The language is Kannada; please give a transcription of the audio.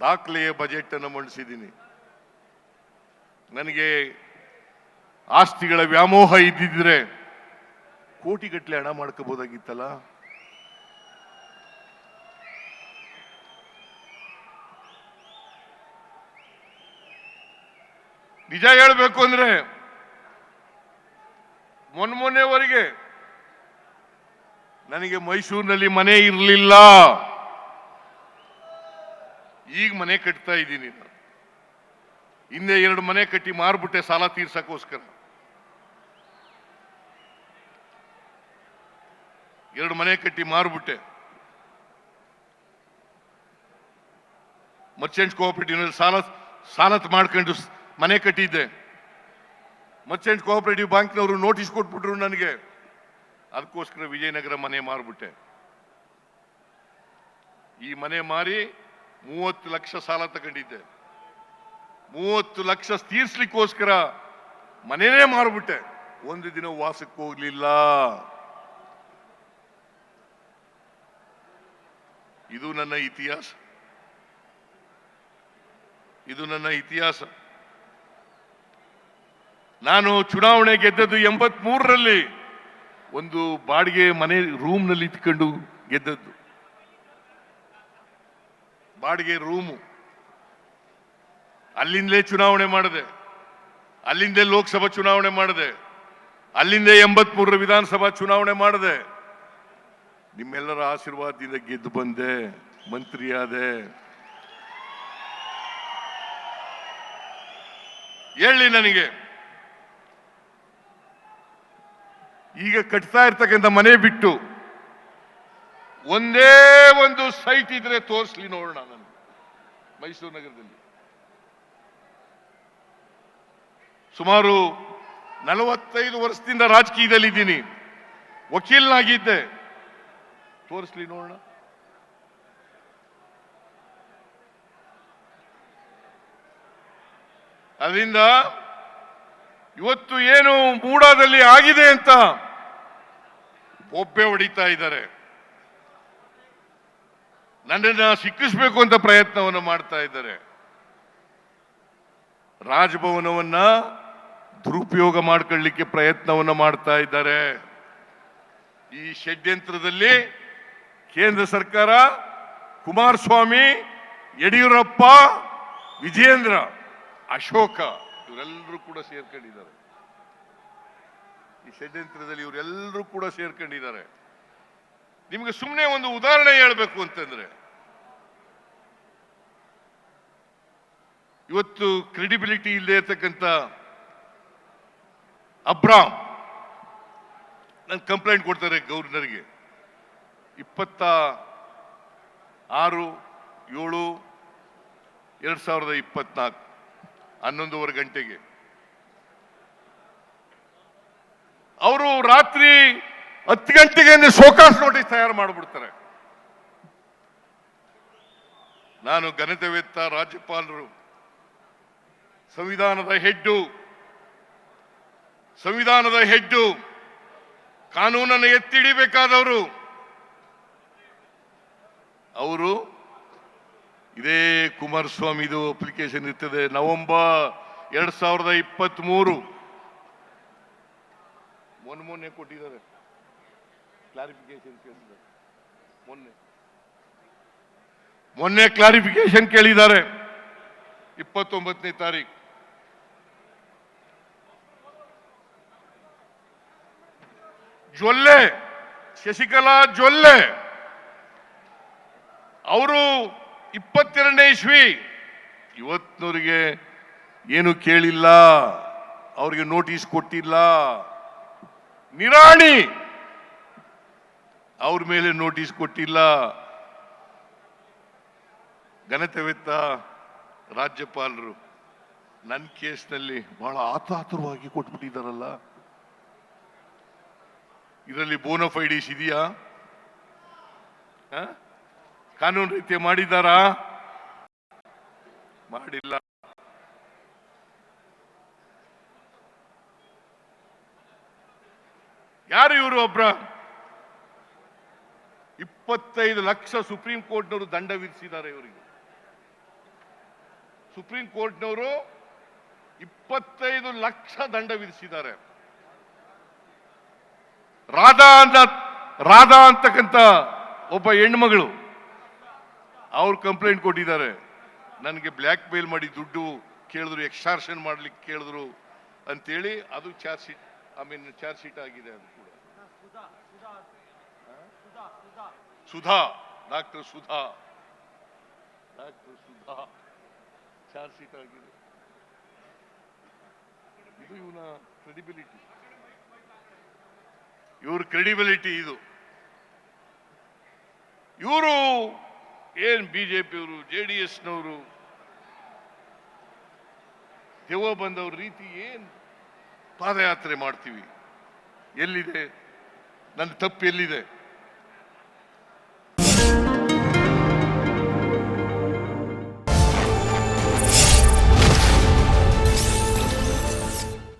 ದಾಖಲೆಯ ಬಜೆಟ್ ಅನ್ನು ಮಂಡಿಸಿದ್ದೀನಿ. ನನಗೆ ಆಸ್ತಿಗಳ ವ್ಯಾಮೋಹ ಇದ್ದಿದ್ರೆ ಕೋಟಿಗಟ್ಟಲೆ ಹಣ ಮಾಡ್ಕೋಬಹುದಾಗಿತ್ತಲ್ಲ ನಿಜ ಹೇಳಬೇಕು ಅಂದ್ರೆ ಮೊನ್ನೆ ಮೊನ್ನೆವರೆಗೆ ನನಗೆ ಮೈಸೂರಿನಲ್ಲಿ ಮನೆ ಇರಲಿಲ್ಲ. ಈಗ ಮನೆ ಕಟ್ತಾ ಇದ್ದೀನಿ ನಾನು. ಹಿಂದೆ ಎರಡು ಮನೆ ಕಟ್ಟಿ ಮಾರ್ಬಿಟ್ಟೆ ಸಾಲ ತೀರ್ಸಕ್ಕೋಸ್ಕರ. ಎರಡು ಮನೆ ಕಟ್ಟಿ ಮಾರ್ಬಿಟ್ಟೆ. ಮರ್ಚೆಂಟ್ ಕೋಆಪರೇಟಿವ್ ಸಾಲ ಸಾಲ ಮಾಡ್ಕೊಂಡು ಮನೆ ಕಟ್ಟಿದ್ದೆ. ಮರ್ಚೆಂಟ್ ಕೋಆಪರೇಟಿವ್ ಬ್ಯಾಂಕ್ನವರು ನೋಟಿಸ್ ಕೊಟ್ಬಿಟ್ರು ನನಗೆ. ಅದಕ್ಕೋಸ್ಕರ ವಿಜಯನಗರ ಮನೆ ಮಾರ್ಬಿಟ್ಟೆ. ಈ ಮನೆ ಮಾರಿ ಮೂವತ್ತು ಲಕ್ಷ ಸಾಲ ತಗೊಂಡಿದ್ದೆ. ಮೂವತ್ತು ಲಕ್ಷ ತೀರ್ಸ್ಲಿಕ್ಕೋಸ್ಕರ ಮನೆನೇ ಮಾರ್ಬಿಟ್ಟೆ. ಒಂದು ದಿನ ವಾಸಕ್ಕೆ ಹೋಗ್ಲಿಲ್ಲ. ಇದು ನನ್ನ ಇತಿಹಾಸ. ಇದು ನನ್ನ ಇತಿಹಾಸ. ನಾನು ಚುನಾವಣೆ ಗೆದ್ದದ್ದು ಎಂಬತ್ಮೂರರಲ್ಲಿ ಒಂದು ಬಾಡಿಗೆ ಮನೆ ರೂಮ್ನಲ್ಲಿ ಇಟ್ಕೊಂಡು ಗೆದ್ದದ್ದು. ಬಾಡಿಗೆ ರೂಮು. ಅಲ್ಲಿಂದಲೇ ಚುನಾವಣೆ ಮಾಡಿದೆ, ಅಲ್ಲಿಂದಲೇ ಲೋಕಸಭಾ ಚುನಾವಣೆ ಮಾಡಿದೆ, ಅಲ್ಲಿಂದ ಎಂಬತ್ಮೂರರ ವಿಧಾನಸಭಾ ಚುನಾವಣೆ ಮಾಡಿದೆ, ನಿಮ್ಮೆಲ್ಲರ ಆಶೀರ್ವಾದದಿಂದ ಗೆದ್ದು ಬಂದೆ, ಮಂತ್ರಿಯಾದೆ. ಹೇಳಿ ನನಗೆ. ಈಗ ಕಟ್ತಾ ಇರ್ತಕ್ಕಂಥ ಮನೆ ಬಿಟ್ಟು ಒಂದೇ ಒಂದು ಸೈಟ್ ಇದ್ರೆ ತೋರಿಸ್ಲಿ ನೋಡೋಣ ನಾನು ಮೈಸೂರು ನಗರದಲ್ಲಿ. ಸುಮಾರು ನಲವತ್ತೈದು ವರ್ಷದಿಂದ ರಾಜಕೀಯದಲ್ಲಿ ಇದ್ದೀನಿ ವಕೀಲನಾಗಿದ್ದೆ. ತೋರಿಸ್ಲಿ ನೋಡೋಣ. ಅದರಿಂದ ಇವತ್ತು ಏನು ಮೂಡಾದಲ್ಲಿ ಆಗಿದೆ ಅಂತ ಒಬ್ಬೆ ಹೊಡಿತಾ ಇದ್ದಾರೆ. ನನ್ನನ್ನ ಸಿಕ್ಕಿಸ್ಬೇಕು ಅಂತ ಪ್ರಯತ್ನವನ್ನು ಮಾಡ್ತಾ ಇದ್ದಾರೆ. ರಾಜಭವನವನ್ನ ದುರುಪಯೋಗ ಮಾಡ್ಕೊಳ್ಳಿಕ್ಕೆ ಪ್ರಯತ್ನವನ್ನು ಮಾಡ್ತಾ ಇದ್ದಾರೆ. ಈ ಷಡ್ಯಂತ್ರದಲ್ಲಿ ಕೇಂದ್ರ ಸರ್ಕಾರ, ಕುಮಾರಸ್ವಾಮಿ, ಯಡಿಯೂರಪ್ಪ ವಿಜೇಂದ್ರ ಅಶೋಕ ಇವರೆಲ್ಲರೂ ಕೂಡ ಸೇರ್ಕೊಂಡಿದ್ದಾರೆ. ಈ ಷಡ್ಯಂತ್ರದಲ್ಲಿ ಇವರೆಲ್ಲರೂ ಕೂಡ ಸೇರ್ಕೊಂಡಿದ್ದಾರೆ. ನಿಮ್ಗೆ ಸುಮ್ಮನೆ ಒಂದು ಉದಾಹರಣೆ ಹೇಳಬೇಕು ಅಂತಂದ್ರೆ ಇವತ್ತು ಕ್ರೆಡಿಬಿಲಿಟಿ ಇಲ್ಲದೆ ಇರ್ತಕ್ಕಂಥ ಅಬ್ರಾಮ್ ನನ್ನ ಕಂಪ್ಲೇಂಟ್ ಕೊಡ್ತಾರೆ ಗವರ್ನರ್ಗೆ ಇಪ್ಪತ್ತ ಆರು, ಏಳು, ಎರಡು ಸಾವಿರದ ಇಪ್ಪತ್ನಾಲ್ಕು, ಹನ್ನೊಂದುವರೆ ಗಂಟೆಗೆ. ಅವರು ರಾತ್ರಿ ಹತ್ತು ಗಂಟೆಗೆ ಶೋಕಾಸ್ ನೋಟಿಸ್ ತಯಾರು ಮಾಡಿಬಿಡ್ತಾರೆ. ನಾನು ಘನತೆವೆತ್ತ ರಾಜ್ಯಪಾಲರು ಸಂವಿಧಾನದ ಹೆಡ್ಡು. ಸಂವಿಧಾನದ ಹೆಡ್ಡು. ಕಾನೂನನ್ನು ಎತ್ತಿಡಿಬೇಕಾದವರು ಅವರು ಇದೇ ಕುಮಾರಸ್ವಾಮಿದು ಅಪ್ಲಿಕೇಶನ್ ಇರ್ತದೆ, ನವೆಂಬರ್ ಎರಡ್ ಸಾವಿರದ ಇಪ್ಪತ್ತ್ ಮೂರು ಮೊನ್ನೆ ಮೊನ್ನೆ ಕೊಟ್ಟಿದ್ದಾರೆ. ಕ್ಲಾರಿಫಿಕೇಶನ್ ಕೇಳಿದ್ದಾರೆ. ಮೊನ್ನೆ. ಮೊನ್ನೆ ಕ್ಲಾರಿಫಿಕೇಶನ್ ಕೇಳಿದ್ದಾರೆ. ಇಪ್ಪತ್ತೊಂಬತ್ತನೇ ತಾರೀಕು ಜೊಲ್ಲೆ, ಶಶಿಕಲಾ ಜೊಲ್ಲೆ. ಅವರು ಇಪ್ಪತ್ತೆರಡನೇ ಇಸ್ವಿ. ಇವತ್ತಿನವರಿಗೆ ಏನು ಕೇಳಿಲ್ಲ, ಅವ್ರಿಗೆ ನೋಟಿಸ್ ಕೊಟ್ಟಿಲ್ಲ. ನಿರಾಣಿ! ಅವ್ರ ಮೇಲೆ ನೋಟಿಸ್ ಕೊಟ್ಟಿಲ್ಲ. ಘನತೆವೆತ್ತ ರಾಜ್ಯಪಾಲರು ನನ್ನ ಕೇಸ್ನಲ್ಲಿ ಬಹಳ ಆತಾತುರವಾಗಿ ಕೊಟ್ಬಿಟ್ಟಿದ್ದಾರಲ್ಲ. ಇದರಲ್ಲಿ ಬೋನಫೈಡಿಸ್ ಇದೆಯಾ? ಕಾನೂನು ರೀತಿಯ ಮಾಡಿದ್ದಾರಾ? ಮಾಡಿಲ್ಲ. ಯಾರು ಇವರು ಒಬ್ರ? ಇಪ್ಪತ್ತೈದು ಲಕ್ಷ ಸುಪ್ರೀಂ ಕೋರ್ಟ್ನವರು ದಂಡ ವಿಧಿಸಿದ್ದಾರೆ ಇವರಿಗೆ. ಸುಪ್ರೀಂ ಕೋರ್ಟ್ನವರು ಇಪ್ಪತ್ತೈದು ಲಕ್ಷ ದಂಡ ವಿಧಿಸಿದ್ದಾರೆ. ರಾಧಾ ಅಂತ, ರಾಧಾ ಅಂತಕ್ಕಂಥ ಒಬ್ಬ ಹೆಣ್ಮಗಳು ಅವ್ರು ಕಂಪ್ಲೇಂಟ್ ಕೊಟ್ಟಿದ್ದಾರೆ. ನನಗೆ ಬ್ಲ್ಯಾಕ್ ಮೇಲ್ ಮಾಡಿ ದುಡ್ಡು ಕೇಳಿದ್ರು ಎಕ್ಸ್ಟಾರ್ಷನ್ ಮಾಡ್ಲಿಕ್ಕೆ ಕೇಳಿದ್ರು ಅಂತೇಳಿ ಅದು charge sheet I mean charge sheet ಆಗಿದೆ ಅದು ಕೂಡ. Sudha doctor Sudha. Doctor Sudha. Charge sheet ಆಗಿದೆ. ಇದು ಇವನ ಕ್ರೆಡಿಬಿಲಿಟಿ ಇವ್ರ ಕ್ರೆಡಿಬಿಲಿಟಿ ಇದು. ಇವರು ಏನ್ ಬಿ ಜೆ ಡಿ ಎಸ್ನವರು ದೇವ ಬಂದವ್ರ ರೀತಿ ಏನ್ ಪಾದಯಾತ್ರೆ ಮಾಡ್ತೀವಿ? ಎಲ್ಲಿದೆ? ನನ್ನ ತಪ್ಪು ಎಲ್ಲಿದೆ?